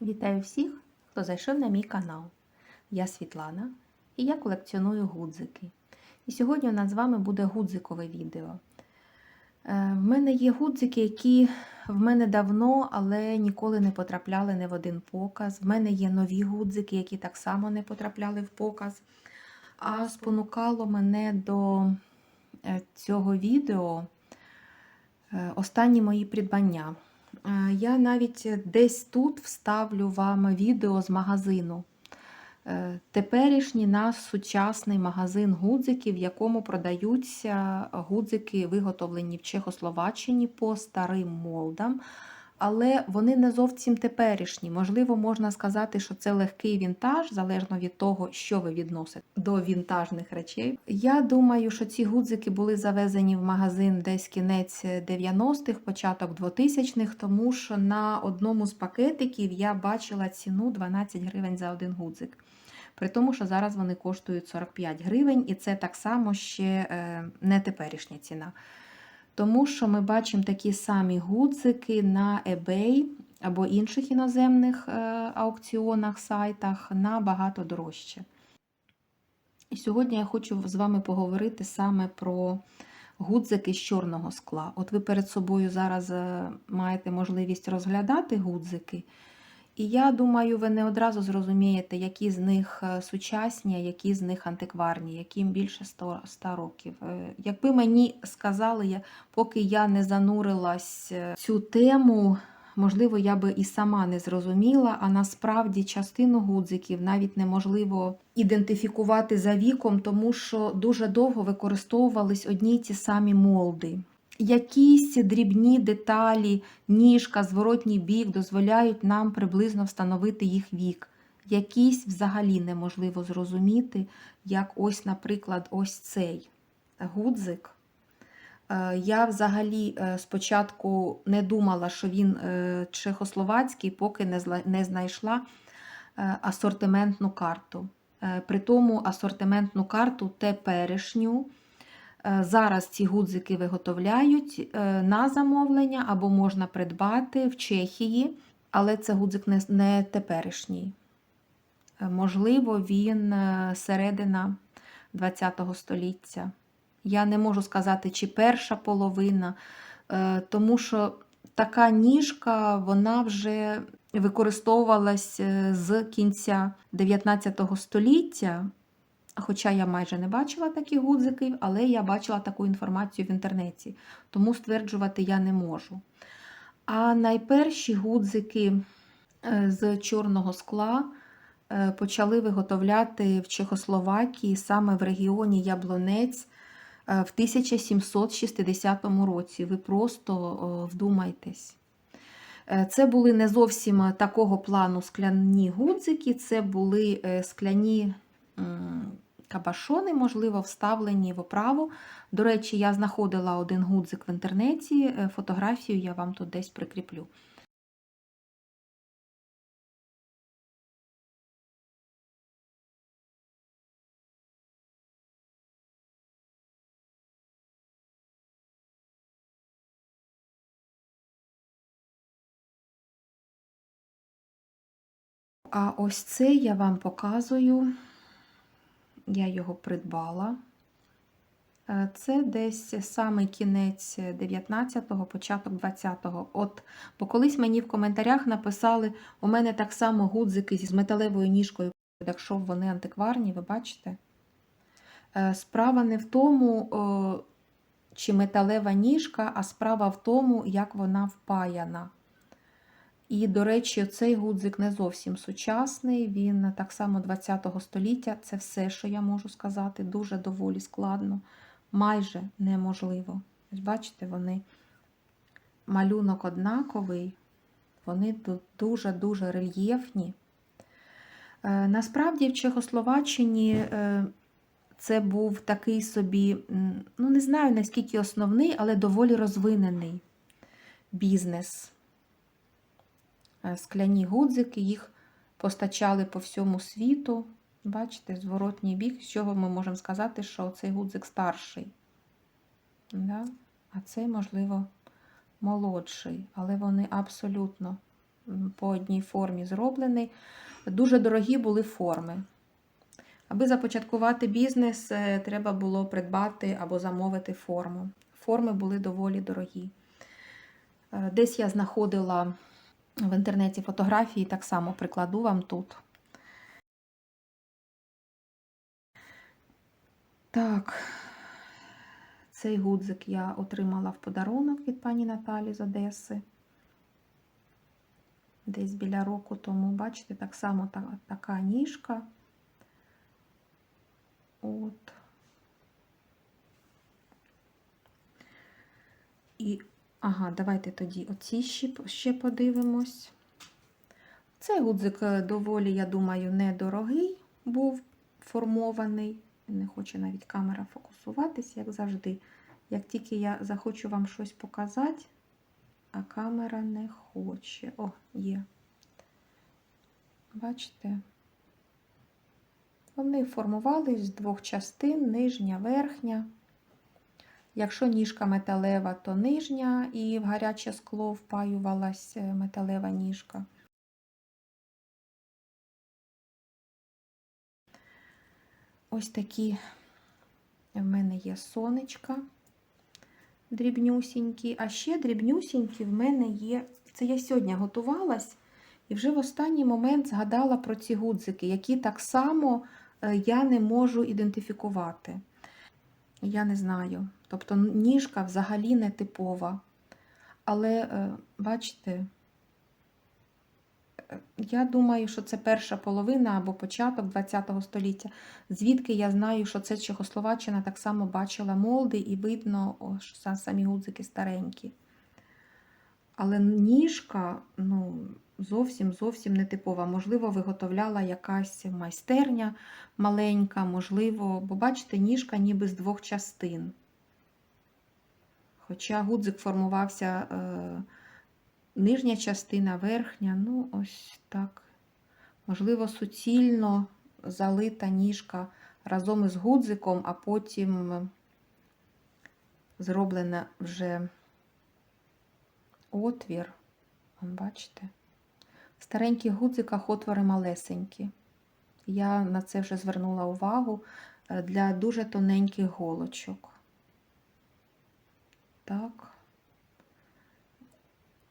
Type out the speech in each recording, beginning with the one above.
Вітаю всіх, хто зайшов на мій канал. Я Світлана і я колекціоную гудзики. І сьогодні у нас з вами буде гудзикове відео. Е, В мене є гудзики, які в мене давно, але ніколи не потрапляли не в один показ. В мене є нові гудзики, які так само не потрапляли в показ. А спонукало мене до е, цього відео е, останні мої придбання. Е, Я навіть десь тут вставлю вам відео з магазину. Е, Теперішній наш сучасний магазин гудзиків, в якому продаються гудзики, виготовлені в Чехословаччині по старим молдам. Але вони не зовсім теперішні. Можливо, можна сказати, що це легкий вінтаж, залежно від того, що ви відносите до вінтажних речей. Я думаю, що ці гудзики були завезені в магазин десь кінець 90-х, початок 2000-х, тому що на одному з пакетиків я бачила ціну 12 гривень за один гудзик. При тому, що зараз вони коштують 45 гривень, і це так само ще е, не теперішня ціна. Тому що ми бачимо такі самі гудзики на eBay або інших іноземних е, аукціонах, сайтах набагато дорожче. І сьогодні я хочу з вами поговорити саме про гудзики з чорного скла. От ви перед собою зараз е, маєте можливість розглядати гудзики. І я думаю, ви не одразу зрозумієте, які з них е, сучасні, а які з них антикварні, яким більше 100, 100 років. Е, Якби мені сказали, поки я не занурилась е, цю тему, можливо, я би і сама не зрозуміла, а насправді частину гудзиків навіть неможливо ідентифікувати за віком, тому що дуже довго використовувались одні й ті самі молди. Якісь дрібні деталі, ніжка, зворотній бік дозволяють нам приблизно встановити їх вік. Якісь взагалі неможливо зрозуміти, як ось, наприклад, ось цей гудзик. Е, Я взагалі е, спочатку не думала, що він е, чехословацький, поки не знайшла асортиментну карту. При тому асортиментну карту теперішню. Е, Зараз ці гудзики виготовляють е, на замовлення або можна придбати в Чехії, але це гудзик не, теперішній. Е, Можливо, він середина ХХ століття. Я не можу сказати, чи перша половина, тому що така ніжка вона вже використовувалась з кінця 19 століття. Хоча я майже не бачила таких гудзиків, але я бачила таку інформацію в інтернеті, тому стверджувати я не можу. А найперші гудзики е, з чорного скла е, почали виготовляти в Чехословакії саме в регіоні Яблонець е, в 1760 році. Ви просто вдумайтесь. Це були не зовсім такого плану скляні гудзики, це були скляні кабашони, можливо, вставлені в оправу. До речі, я знаходила один гудзик в інтернеті, е, фотографію я вам тут десь прикріплю. А ось це я вам показую. Я його придбала. Е, Це десь самий кінець 19-го, початок 20-го. От, бо колись мені в коментарях написали, у мене так само гудзики з металевою ніжкою, якщо вони антикварні, ви бачите? Е, Справа не в тому, чи металева ніжка, а справа в тому, як вона впаяна. І, до речі, цей гудзик не зовсім сучасний, він так само 20-го століття. Це все, що я можу сказати, дуже доволі складно, майже неможливо. Ось бачите, вони малюнок однаковий, вони дуже-дуже рельєфні. Е, Насправді в Чехословаччині е, це був такий собі, ну не знаю наскільки основний, але доволі розвинений бізнес скляні гудзики, їх постачали по всьому світу. Бачите, зворотній бік, з чого ми можемо сказати, що цей гудзик старший. Да? А цей, можливо, молодший, але вони абсолютно по одній формі зроблений. Дуже дорогі були форми. Аби започаткувати бізнес, е, треба було придбати або замовити форму. Форми були доволі дорогі. Е, Десь я знаходила в інтернеті фотографії, так само прикладу вам тут. Так, цей гудзик я отримала в подарунок від пані Наталі з Одеси. Десь біля року тому, бачите, так само та, така ніжка. От. І, ага, давайте тоді оці ще, подивимось. Цей гудзик е, доволі, я думаю, недорогий був формований. Не хоче навіть камера фокусуватись, як завжди. Як тільки я захочу вам щось показати, а камера не хоче. О, є. Бачите? Вони формувались з двох частин, нижня, верхня. Якщо ніжка металева, то нижня і в гаряче скло впаювалась е, металева ніжка. Ось такі в мене є сонечка дрібнюсінькі, а ще дрібнюсінькі в мене є. Це я сьогодні готувалась і вже в останній момент згадала про ці гудзики, які так само е, я не можу ідентифікувати. Я не знаю. Тобто ніжка взагалі не типова. Але, е, бачите, е, я думаю, що це перша половина або початок ХХ століття. Звідки я знаю, що це Чехословаччина так само бачила молди, і видно, що самі гудзики старенькі. Але ніжка, ну, зовсім зовсім не типова. Можливо, виготовляла якась майстерня маленька, можливо, бо бачите, ніжка ніби з двох частин. Хоча гудзик формувався е, нижня частина, верхня, ну, ось так. Можливо, суцільно залита ніжка разом із гудзиком, а потім зроблена вже отвір. Вон, бачите? В стареньких гудзиках отвори малесенькі. Я на це вже звернула увагу е, для дуже тоненьких голочок. Так.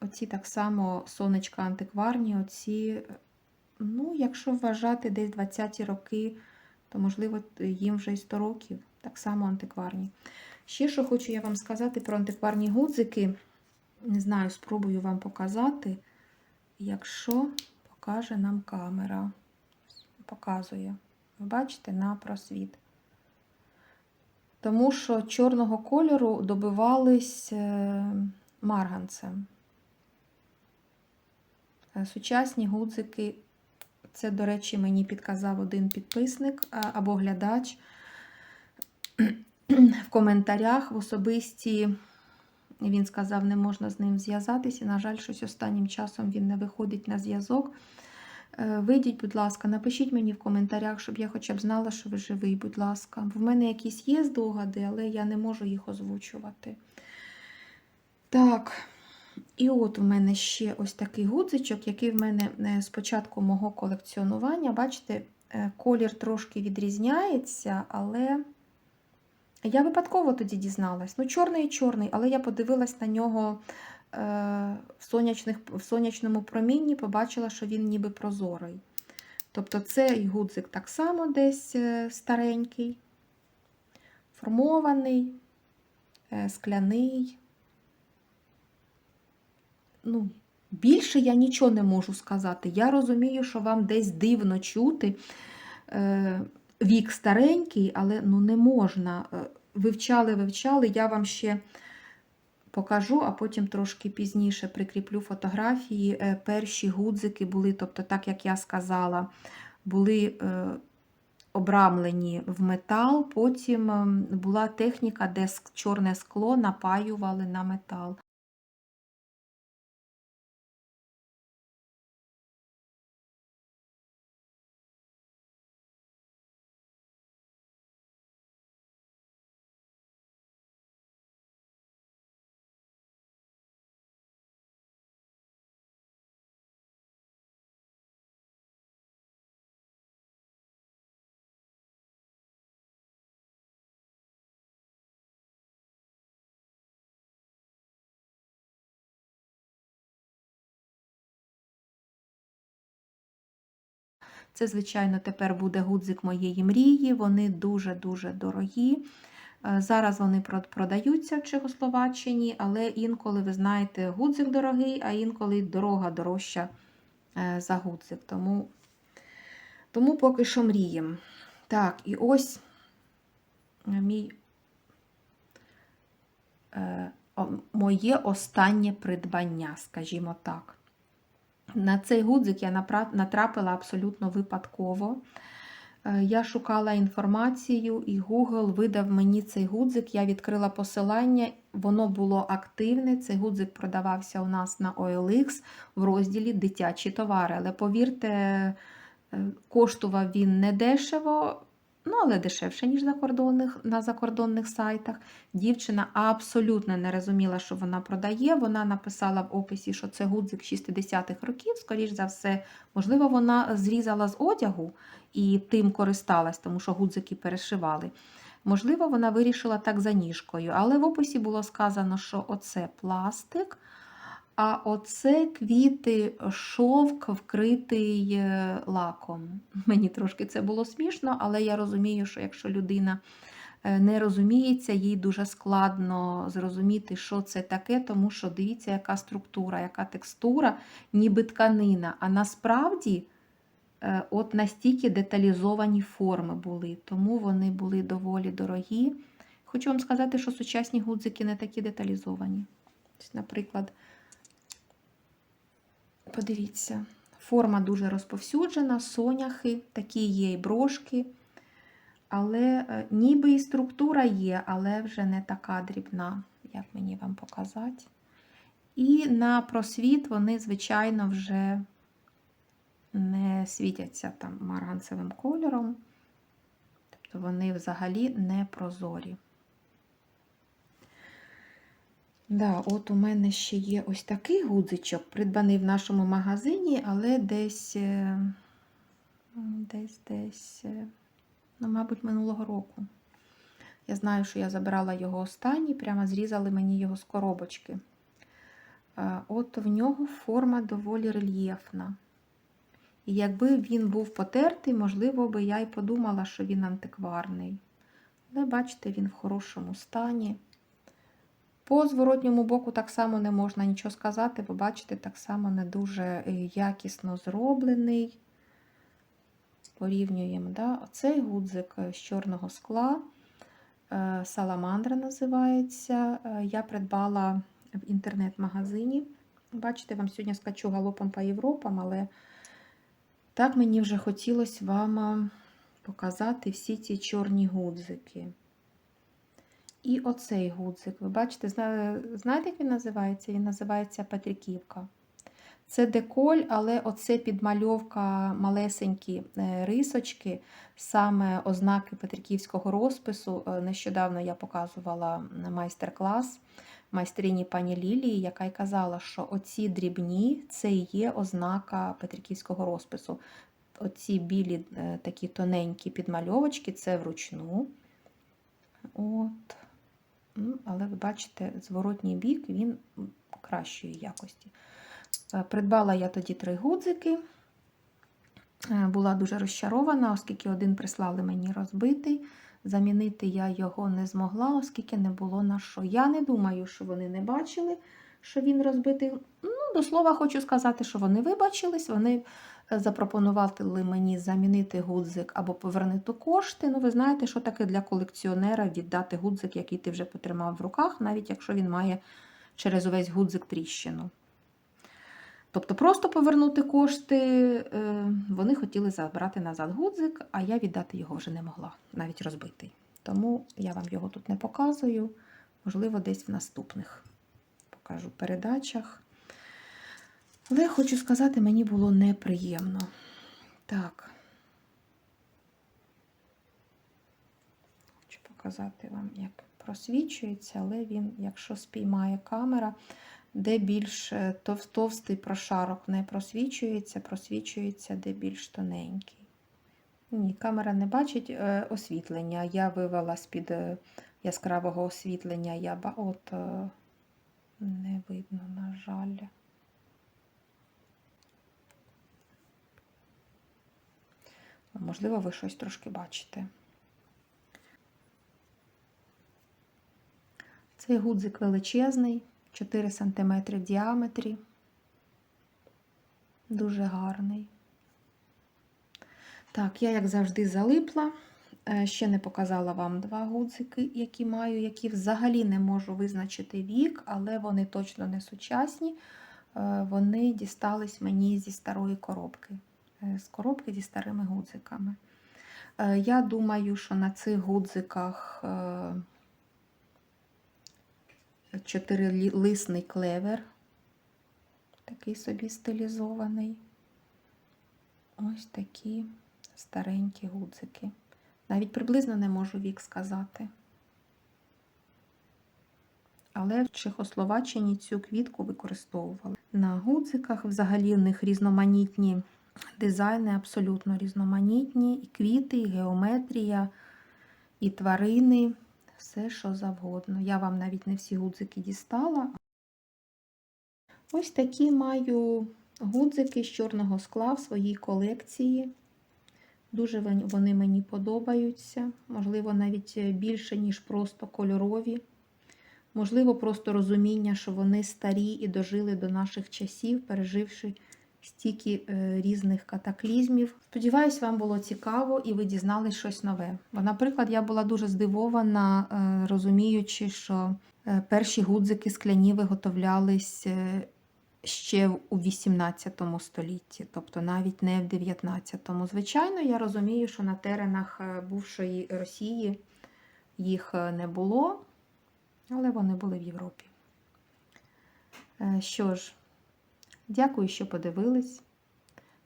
Оці так само сонечка антикварні, оці, ну, якщо вважати десь 20-ті роки, то, можливо, їм вже і 100 років, так само антикварні. Ще що хочу я вам сказати про антикварні гудзики. Не знаю, спробую вам показати, якщо покаже нам камера. Показує. Ви бачите, на просвіт. Тому що чорного кольору добивались е, марганцем. Е, сучасні гудзики, це, до речі, мені підказав один підписник або глядач в коментарях в особисті. Він сказав, не можна з ним зв'язатися. На жаль, щось останнім часом він не виходить на зв'язок. Е, вийдіть, будь ласка, напишіть мені в коментарях, щоб я хоча б знала, що ви живий, будь ласка. В мене якісь є здогади, але я не можу їх озвучувати. Так, і от у мене ще ось такий гудзичок, який в мене е, з початку мого колекціонування. Бачите, е, колір трошки відрізняється, але. Я випадково тоді дізналась. Ну, чорний і чорний, але я подивилась на нього в, сонячних, в сонячному промінні, побачила, що він ніби прозорий. Тобто цей гудзик так само десь е, старенький, формований, е, скляний. Ну, Більше я нічого не можу сказати. Я розумію, що вам десь дивно чути. Е, Вік старенький, але ну, не можна. Е, вивчали, вивчали. Я вам ще покажу, а потім трошки пізніше прикріплю фотографії. Е, перші гудзики були, тобто, так як я сказала, були е, обрамлені в метал, потім ем, була техніка, де чорне скло напаювали на метал. Це, звичайно, тепер буде гудзик моєї мрії. Вони дуже-дуже дорогі. Е, Зараз вони продаються в Чехословаччині, але інколи, ви знаєте, гудзик дорогий, а інколи дорога дорожча е, за гудзик. Тому, тому поки що мріємо. Так, і ось е, мій, моє останнє придбання, скажімо так. На цей гудзик я натрапила абсолютно випадково. Е, Я шукала інформацію, і Google видав мені цей гудзик. Я відкрила посилання, воно було активне. Цей гудзик продавався у нас на OLX в розділі Дитячі товари. Але повірте, е, коштував він не дешево, ну але дешевше, ніж закордонних, на закордонних сайтах. Дівчина абсолютно не розуміла, що вона продає. Вона написала в описі, що це гудзик 60-х років. Скоріш за все, можливо, вона зрізала з одягу і тим користалась, тому що гудзики перешивали. Можливо, вона вирішила так за ніжкою, але в описі було сказано, що оце пластик, а оце квіти, шовк вкритий е, лаком. Мені трошки це було смішно, але я розумію, що якщо людина е, не розуміється, їй дуже складно зрозуміти, що це таке, тому що дивіться, яка структура, яка текстура, ніби тканина. А насправді е, от настільки деталізовані форми були, тому вони були доволі дорогі. Хочу вам сказати, що сучасні гудзики не такі деталізовані. Наприклад, подивіться, форма дуже розповсюджена, соняхи, такі є і брошки. Але е, ніби і структура є, але вже не така дрібна, як мені вам показати. І на просвіт вони, звичайно, вже не світяться там маранцевим кольором. Тобто вони взагалі не прозорі. Да, от у мене ще є ось такий гудзичок, придбаний в нашому магазині, але десь, е, десь, десь, е, ну, мабуть, минулого року. Я знаю, що я забирала його останній, прямо зрізали мені його з коробочки. Е, От в нього форма доволі рельєфна. І якби він був потертий, можливо, би я й подумала, що він антикварний. Але бачите, він в хорошому стані. По зворотньому боку так само не можна нічого сказати, бо бачите, так само не дуже е, якісно зроблений. Порівнюємо. Да? Оцей гудзик е, з чорного скла. е, Саламандра називається. Я придбала в інтернет-магазині. Бачите, вам сьогодні скачу галопом по Європам, але так мені вже хотілося вам показати всі ці чорні гудзики. І оцей гудзик. Ви бачите, знаєте, як він називається? Він називається Петриківка. Це деколь, але оце підмальовка малесенькі е, рисочки, саме ознаки Петриківського розпису. Е, Нещодавно я показувала майстер-клас майстрині пані Лілії, яка й казала, що оці дрібні це і є ознака Петриківського розпису. Оці білі е, такі тоненькі підмальовочки це вручну. От. Але ви бачите, зворотній бік він кращої якості. Е, Придбала я тоді три гудзики. Е, Була дуже розчарована, оскільки один прислали мені розбитий. Замінити я його не змогла, оскільки не було на що. Я не думаю, що вони не бачили, що він розбитий. До слова, хочу сказати, що вони вибачились, вони е, запропонували мені замінити гудзик або повернути кошти. Ну, ви знаєте, що таке для колекціонера віддати гудзик, який ти вже потримав в руках, навіть якщо він має через увесь гудзик тріщину. Тобто просто повернути кошти, е, вони хотіли забрати назад гудзик, а я віддати його вже не могла, навіть розбитий. Тому я вам його тут не показую, можливо, десь в наступних покажу передачах. Але хочу сказати, мені було неприємно. Так. Хочу показати вам, як просвічується, але він, якщо спіймає камера, де більш е, тов- товстий прошарок не просвічується, просвічується де більш тоненький. Ні, камера не бачить е, освітлення. Я вивела з-під е, яскравого освітлення. Я ба... От не видно, на жаль. Можливо, ви щось трошки бачите. Цей гудзик величезний, 4 см в діаметрі. Дуже гарний. Так, я, як завжди, залипла. Е, Ще не показала вам два гудзики, які маю, які взагалі не можу визначити вік, але вони точно не сучасні. Е, Вони дістались мені зі старої коробки. Е, З коробки зі старими гудзиками. Е, Я думаю, що на цих гудзиках е, чотирилисний клевер, такий собі стилізований. Ось такі старенькі гудзики. Навіть приблизно не можу вік сказати. Але в Чехословаччині цю квітку використовували. На гудзиках взагалі в них різноманітні дизайни, абсолютно різноманітні. І квіти, і геометрія, і тварини, все, що завгодно. Я вам навіть не всі гудзики дістала. Ось такі маю гудзики з чорного скла в своїй колекції. Дуже вони мені подобаються. Можливо, навіть більше, ніж просто кольорові. Можливо, просто розуміння, що вони старі і дожили до наших часів, переживши стільки е, різних катаклізмів. Сподіваюсь, вам було цікаво і ви дізнались щось нове. Бо, наприклад, я була дуже здивована, е, розуміючи, що е, перші гудзики скляні виготовлялись ще у 18 столітті, тобто навіть не в 19. Звичайно, я розумію, що на теренах бувшої Росії їх не було, але вони були в Європі. Що ж, дякую, що подивились.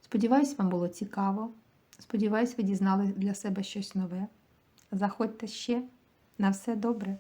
Сподіваюсь, вам було цікаво. Сподіваюсь, ви дізнали для себе щось нове. Заходьте ще. На все добре.